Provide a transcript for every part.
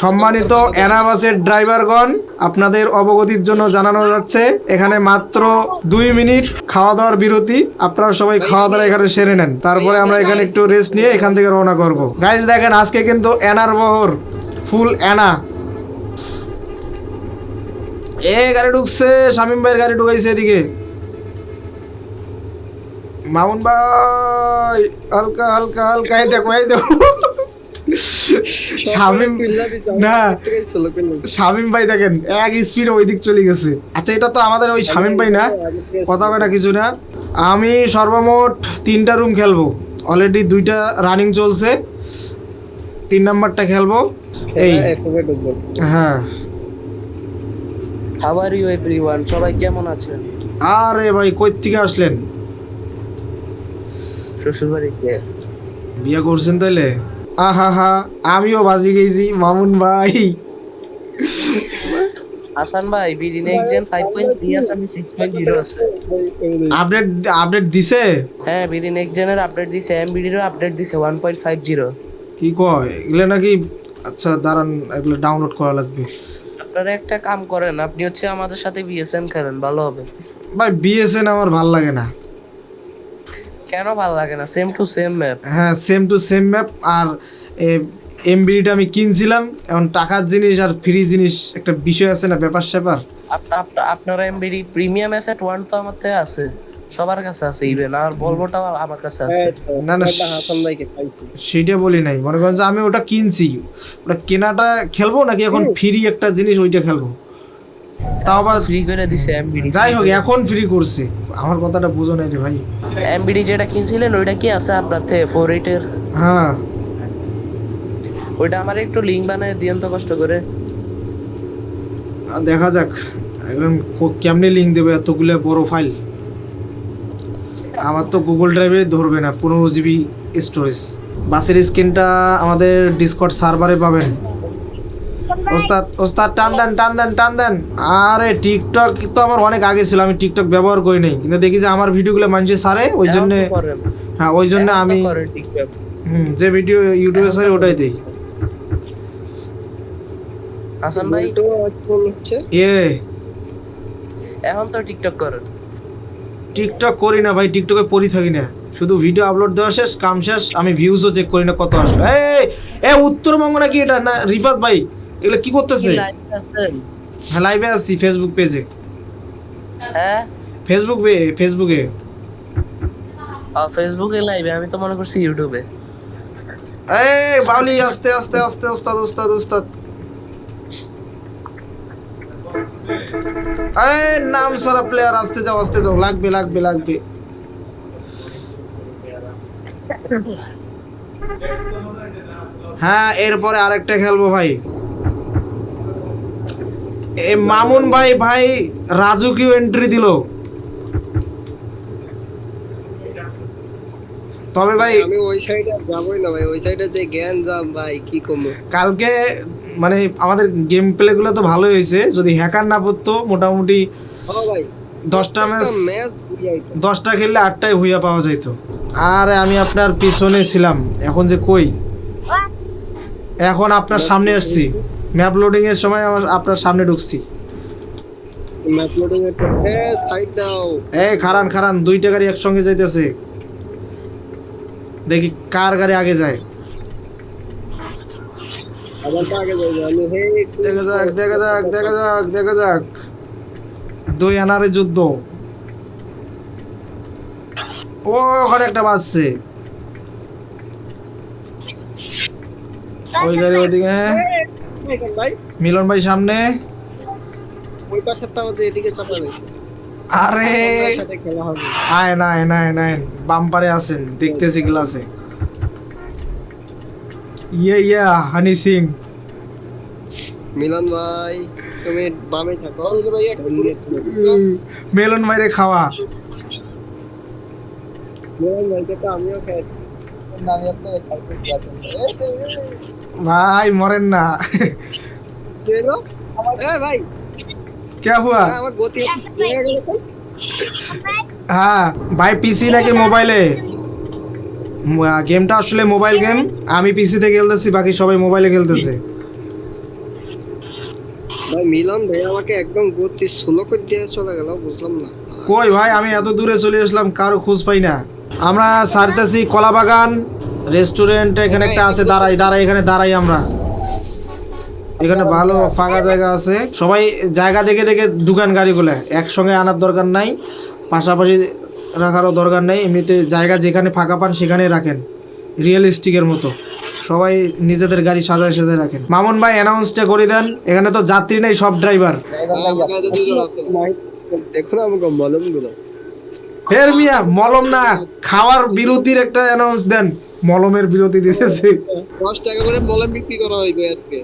সম্মানিত অ্যানাবাসের ড্রাইভারগণ, আপনাদের অবগতির জন্য জানানো যাচ্ছে, এখানে মাত্র দুই মিনিট খাওয়া দাওয়ার বিরতি। আপনারা সবাই খাওয়া দাওয়া এখানে সেরে নেন। তারপরে আমরা এখানে একটু রেস্ট নিয়ে এখান থেকে রওনা করব। গাইজ দেখেন, আজকে কিন্তু অ্যানার বহর ফুল অ্যানা এ, গাড়ি ঢুকছে, শামিম ভাইয়ের গাড়ি ঢুকাইছে এদিকে। মামুন ভাই, হালকা হালকা হালকা, এই দেখো দেখো। শামিম না শামিম ভাই দেখেন এক স্পিডে ওই দিক চলে গেছে। আচ্ছা এটা তো আমাদের ওই শামিম ভাই না? কথা হবে না কিছু না। আমি সর্বমোট তিনটা রুম খেলব। অলরেডি দুইটা রানিং চলছে। তিন নাম্বারটা খেলব। এই। হ্যাঁ। হাউ আর ইউ এভরিওয়ান সবাই কেমন আছেন? আরে ভাই কই থেকে আসলেন? শ্বশুর বাড়িতে বিয়ে করছেন তাইলে? আহা হা আমিও বাজি গেছি মামুন ভাই। হাসান ভাই বিডি নেক্সট জেন 5.3 আছে আমি 6.0 আছে। আপডেট আপডেট দিছে? হ্যাঁ বিডি নেক্সট জেনের আপডেট দিছে এমবিডি এর আপডেট দিছে 1.50 কি কয়? এগুলো নাকি আচ্ছা দাঁড়ান এগুলো ডাউনলোড করা লাগবে। আপনারা একটা কাম করেন আপনি হচ্ছে আমাদের সাথে বিএসএন খেলেন ভালো হবে। ভাই বিএসএন আমার ভালো লাগে না। কেন ভালো লাগে না? সেম টু সেম ম্যাপ হ্যাঁ সেম টু সেম ম্যাপ আর এমবিডিটা আমি কিনছিলাম এখন টাকার জিনিস আর ফ্রি জিনিস একটা বিষয় আছে না ব্যাপার স্যাপার। আপনারা এমবিডি প্রিমিয়াম অ্যাসেট ওয়ান তো আমার আছে সবার কাছে আছে ইভেন আর বলবোটাও আমার কাছে আছে। না না সেটা বলি নাই মনে করেন যে আমি ওটা কিনছি। ওটা কেনাটা খেলব নাকি এখন ফ্রি একটা জিনিস ওইটা খেলব? তাও আবার ফ্রি করে দিছে এমবিডি যাই হোক এখন ফ্রি করছে। আমার কথাটা বুঝো রে ভাই। এমবিডি যেটা কিনছিলেন ওইটা কি আছে আপনার থেকে ফোর এইটের হ্যাঁ। ওইটা আমার একটু লিঙ্ক বানায় দিয়েন তো কষ্ট করে। দেখা যাক এখন কো- কেমনে লিঙ্ক দেবে এতগুলো বড় ফাইল আমার তো গুগল ড্রাইভে ধরবে না পনেরো জিবি স্টোরেজ বাসের স্ক্রিনটা আমাদের ডিসকট সার্ভারে পাবেন। ওস্তাদ ওস্তাদ টান দেন টান দেন টান দেন। আরে টিকটক তো আমার অনেক আগে ছিল আমি টিকটক ব্যবহার করি নাই। কিন্তু দেখি যে আমার ভিডিওগুলো মানুষে সারে ওই জন্য তো। হ্যাঁ ওই জন্য আমি টিকটক। হুম, যে ভিডিও ইউটিউবে সারে ওটাই দিই। হাসান ভাই? এ। এখন তো টিকটক করেন টিকটক করি না ভাই টিকটকে পড়ি থাকি না। শুধু ভিডিও আপলোড দেওয়া শেষ কাম শেষ আমি ভিউজও চেক করি না কত আসলো। এই এ উত্তরবঙ্গ নাকি এটা? না রিফাত ভাই। এগুলো কি করতেছে? হ্যাঁ লাইভে আছি ফেসবুক পেজে হ্যাঁ? ফেসবুক ফেসবুকে ফেসবুকে লাইভে আমি তো মনে করছি ইউটিউবে এই বাউলি আস্তে আস্তে আস্তে ওস্তাদ ওস্তাদ ওস্তাদ। এই নাম সারা প্লেয়ার আস্তে যাও আস্তে যাও। লাগবে লাগবে লাগবে। হ্যাঁ এরপরে আরেকটা খেলব ভাই। এ মামুন ভাই ভাই রাজু কিউ এন্ট্রি দিল। তবে ভাই আমি ওই সাইডে যাবোই না ভাই ওই সাইডে যে জ্ঞান যাম ভাই কি কমো কালকে মানে আমাদের গেম প্লেগুলো তো ভালোই হয়েছে যদি হ্যাকার না পড়তো মোটামুটি ও ভাই দশটা ম্যাচ ম্যাচ দশটা খেললে আটটাই হুইয়া পাওয়া যাইতো। আর আমি আপনার পিছনে ছিলাম এখন যে কই? এখন আপনার সামনে আসছি। ম্যাপ লোডিং এর সময় আমার আপনার সামনে ঢুকছি। ম্যাচ লোডিং এর এ সাইড দাও। এই খারান খারান দুইটা গাড়ি একসঙ্গে যাইতেছে। দেখি কার গাড়ি আগে যায়। আবার তো আগে যাই আমি হে দেখা যাক দেখা যাক দেখা যাক দেখা যাক। দুই আনারে যুদ্ধ। ও ওখানে একটা বাজছে। ওই গাড়ি ওইদিকে হ্যাঁ। ভাই মিলন ভাই সামনে। ওই এদিকে চাপা আরে। আয় না আয় না আয়। না বাম্পারে আছেন দেখতেছি গ্লাসে ইয়ে ইয়া হানি সিং। মিলন ভাই তুমি বামে থাকো। যে ভাই মেলন মাইরে খাওয়া। মিলন তো আমিও খাই। ভাই মরেন না। এ ভাই क्या हुआ আমার গতি হয়ে গেল তো হ্যাঁ ভাই পিসি নাকি মোবাইলে গেমটা আসলে মোবাইল গেম আমি পিসিতে খেলতেছি বাকি সবাই মোবাইলে খেলতেছে ভাই মিলন ভাই আমাকে একদম গতি স্লো করে দিয়ে চলে গেল বুঝলাম না কই ভাই আমি এত দূরে চলে আসলাম কারো খোঁজ পাই না আমরা সারতেছি কলা বাগান রেস্টুরেন্ট এখানে একটা আছে দাঁড়াই দাঁড়াই এখানে দাঁড়াই আমরা এখানে ভালো ফাঁকা জায়গা আছে। সবাই জায়গা দেখে দেখে দোকান গাড়িগুলো একসঙ্গে আনার দরকার নাই। পাশাপাশি রাখারও দরকার নেই। এমনিতে জায়গা যেখানে ফাঁকা পান সেখানেই রাখেন। রিয়েলিস্টিকের মতো। সবাই নিজেদের গাড়ি সাজায় সাজায় রাখেন। মামুন ভাই অ্যানাউন্সটা করে দেন। এখানে তো যাত্রী নেই সব ড্রাইভার দেখুন আমাকে মলম হের মিয়া মলম না। খাওয়ার বিরতির একটা অ্যানাউন্স দেন। মলমের বিরতি দিতেছে। দশ টাকা করে মলম বিক্রি করা হইবে আজকে।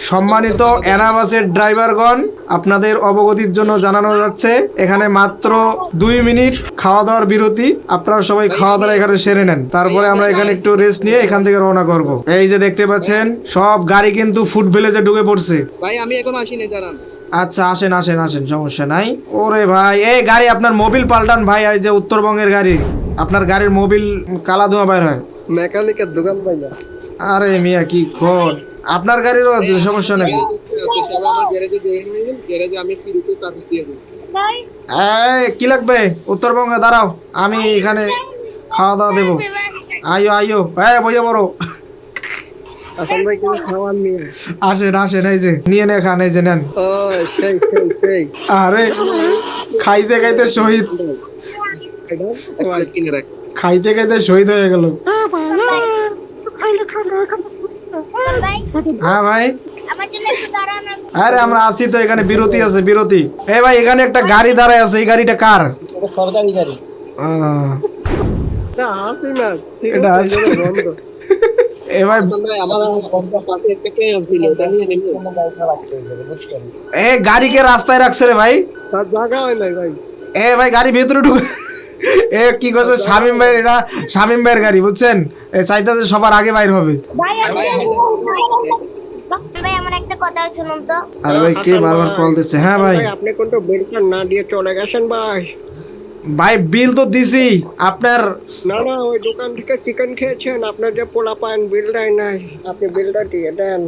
সম্মানিত অ্যানাবাসের ড্রাইভারগণ আপনাদের অবগতির জন্য জানানো যাচ্ছে এখানে মাত্র দুই মিনিট খাওয়া দাওয়ার বিরতি। আপনারা সবাই খাওয়া দাওয়া এখানে সেরে নেন। তারপরে আমরা এখানে একটু রেস্ট নিয়ে এখান থেকে রওনা করব। এই যে দেখতে পাচ্ছেন সব গাড়ি কিন্তু ফুড ভিলেজে ঢুকে পড়ছে। ভাই আমি এখন আসিনি দাঁড়ান। আচ্ছা আসেন আসেন আসেন সমস্যা নাই। ওরে ভাই এই গাড়ি আপনার মোবিল পাল্টান ভাই আর যে উত্তরবঙ্গের গাড়ি। আপনার গাড়ির মোবিল কালা ধোঁয়া বের হয়। মেকানিকের দোকান পাই না। আরে মিয়া কি কোন আপনার গাড়িরও সমস্যা এই কি লাগবে উত্তরবঙ্গে দাঁড়াও আমি এখানে খাওয়া দাওয়া দেবো আইও আইও হ্যাঁ বইয়ে বড় আসেন আসেন এই যে নিয়ে নে খান এই যে নেন আরে খাইতে খাইতে শহীদ এটা কিনে রাখ খাইতে খাইতে শহীদ হয়ে গেল হ্যাঁ ভাই। আরে আমরা আছি তো এখানে বিরতি আছে বিরতি। এই ভাই এখানে একটা গাড়ি দাঁড়ায় আছে এই গাড়িটা কার? সরকারি গাড়ি। না আসি না এটা আছে আছে। এ ভাই গাড়িকে রাস্তায় রাখছে রে ভাই? জায়গা হয় নাই ভাই। এ ভাই গাড়ি ভেতরে ঢুকে এ কি করছে? শামিম ভাই এটা শামিম ভাইয়ের গাড়ি বুঝছেন? চাইতেছে সবার আগে বাইর হবে। ভাই আমি ভাই আমার একটা কথা শুনুন তো। আরে ভাই কে বারবার কল দিচ্ছে? হ্যাঁ ভাই। ভাই আপনি কোনটা বেলটা না দিয়ে চলে গেছেন ভাই। ভাই বিল তো দিছি। আপনার না না ওই দোকান থেকে চিকেন খেয়েছেন। আপনার যে পোলা পান বিল দেয় নাই। আপনি বিলটা দিয়ে দেন।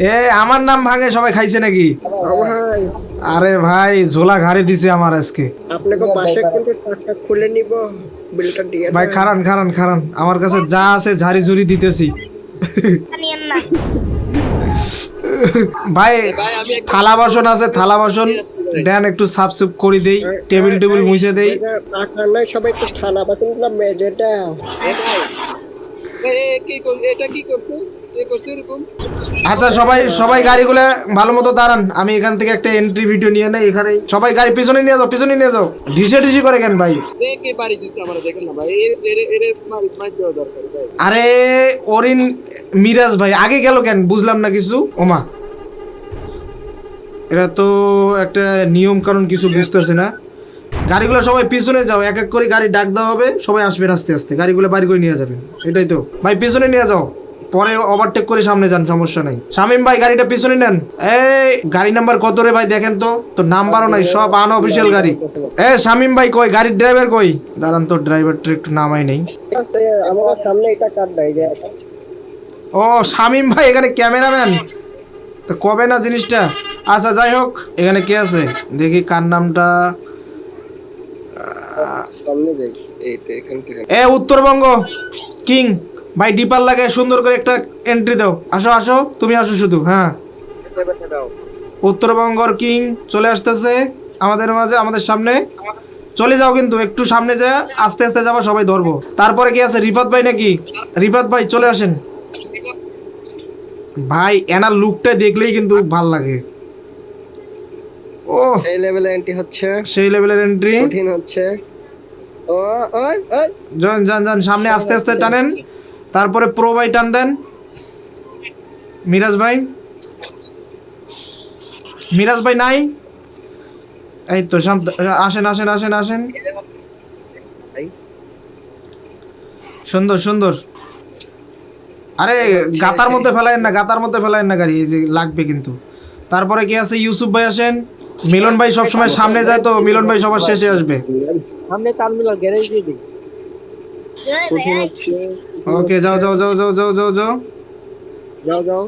এ আমার নাম ভাঙে সবাই খাইছে নাকি? আরে ভাই ঝোলা ঘাড়ে দিছে আমার আজকে। ভাই খারান খারান খারান। আমার কাছে যা আছে ঝাড়ি ঝুড়ি দিতেছি। ভাই থালা বাসন আছে থালা বাসন। দেন একটু সাফ সুপ করে দেই টেবিল টেবিল মুছে দেই। সবাই তো থালা বাসনগুলো মেজে দাও। এটা কি করছে এ করছে আচ্ছা সবাই সবাই গাড়িগুলো ভালো মতো দাঁড়ান। আমি এখান থেকে একটা এন্ট্রি ভিডিও নিয়ে নেই এখানে সবাই গাড়ি পিছনে নিয়ে যাও পিছনে নিয়ে যাও। ঢিসে ঢিসি করে কেন ভাই? আরে অরিন মিরাজ ভাই আগে গেল কেন? বুঝলাম না কিছু। ওমা। এরা তো একটা নিয়ম কারণ কিছু বুঝতেছে না। গাড়িগুলো সবাই পিছনে যাও এক এক করে গাড়ি ডাক দেওয়া হবে সবাই আসবেন আস্তে আস্তে। গাড়িগুলো বাড়ি করে নিয়ে যাবেন। এটাই তো। ভাই পিছনে নিয়ে যাও। পরে ওভারটেক করে সামনে যান সমস্যা নাই। শামিম ভাই গাড়িটা পিছনে নেন। এই গাড়ি নাম্বার কত রে ভাই দেখেন তো। তো নাম্বারও নাই সব আনঅফিসিয়াল গাড়ি। এ শামিম ভাই কই গাড়ির ড্রাইভার কই? দাঁড়ান তো ড্রাইভারটা একটু নামাই নেই। আমার সামনে এটা কাট যে ও শামিম ভাই এখানে ক্যামেরাম্যান তো কবে না জিনিসটা? আচ্ছা যাই হোক এখানে কে আছে? দেখি কার নামটা। এ উত্তরবঙ্গ কিং। ভাই ডিপার লাগে সুন্দর করে একটা এন্ট্রি দাও। আসো আসো তুমি আসো শুধু হ্যাঁ। উত্তরবঙ্গর কিং চলে আসতেছে আমাদের মাঝে আমাদের সামনে। চলে যাও কিন্তু একটু সামনে যা আস্তে আস্তে যাবা সবাই ধরবো। তারপরে কি আছে? রিফাত ভাই নাকি? রিফাত ভাই চলে আসেন। ভাই এনার লুকটা দেখলেই কিন্তু ভালো লাগে। ও এই লেভেলে এন্ট্রি হচ্ছে। সেই লেভেলের এন্ট্রি কঠিন হচ্ছে। ও যান যান যান সামনে আস্তে আস্তে টানেন। তারপরে প্রো ভাই টান দেন। মিরাজ ভাই। মিরাজ ভাই নাই? এই তো শান্ত আসেন আসেন আসেন আসেন। সুন্দর সুন্দর। আরে গাতার মধ্যে ফেলায়েন না গাতার মধ্যে ফেলায়েন না গাড়ি এই যে লাগবে কিন্তু। তারপরে কি আছে? ইউসুফ ভাই আসেন। মিলন ভাই সবসময় সামনে যায় তো মিলন ভাই সবার শেষে আসবে। সামনে তার মিলার গ্যারেজ দিয়ে দিই হচ্ছে। ওকে যাও যাও যাও যাও যাও যাও যাও। যাও যাও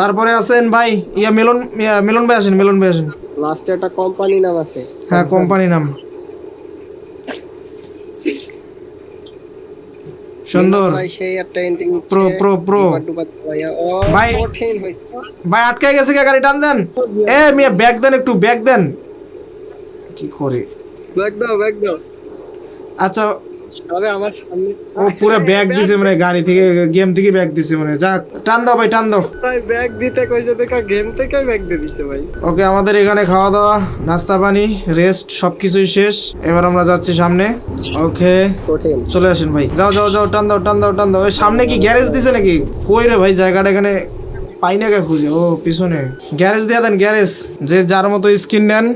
তারপরে আছেন ভাই ইয়া মিলন মিলন ভাই আসেন মিলন ভাই আসেন। লাস্টে একটা কোম্পানি নাম আছে। হ্যাঁ কোম্পানি নাম। সুন্দর। ভাই সেই একটা এন্ডিং Pro, pro, pro. ভাই। ভাই আটকে গেছে কে গাড়ি টান দেন। এ মিয়া ব্যাগ দেন একটু ব্যাগ দেন। কি করে? ব্যাগ দাও ব্যাগ দাও। আচ্ছা ও পুরো ব্যাগ দিছে মানে গাড়ি থেকে গেম থেকে ব্যাগ দিছে মানে যাক টান দাও ভাই টান দাও। ভাই ব্যাগ দিতে কইছে দেখা গেম থেকে ব্যাগ দিয়ে দিছে ভাই। ওকে আমাদের এখানে খাওয়া দাওয়া নাস্তা পানি রেস্ট সবকিছুই শেষ। এবার আমরা যাচ্ছি সামনে। ওকে চলে আসেন ভাই। যাও যাও যাও টান দাও টান দাও টান দাও। সামনে কি গ্যারেজ দিছে নাকি? কই রে ভাই জায়গাটা এখানে পাই না কে খুঁজে। ও পিছনে। গ্যারেজ দিয়ে দেন গ্যারেজ যে যার মতো স্কিন নেন।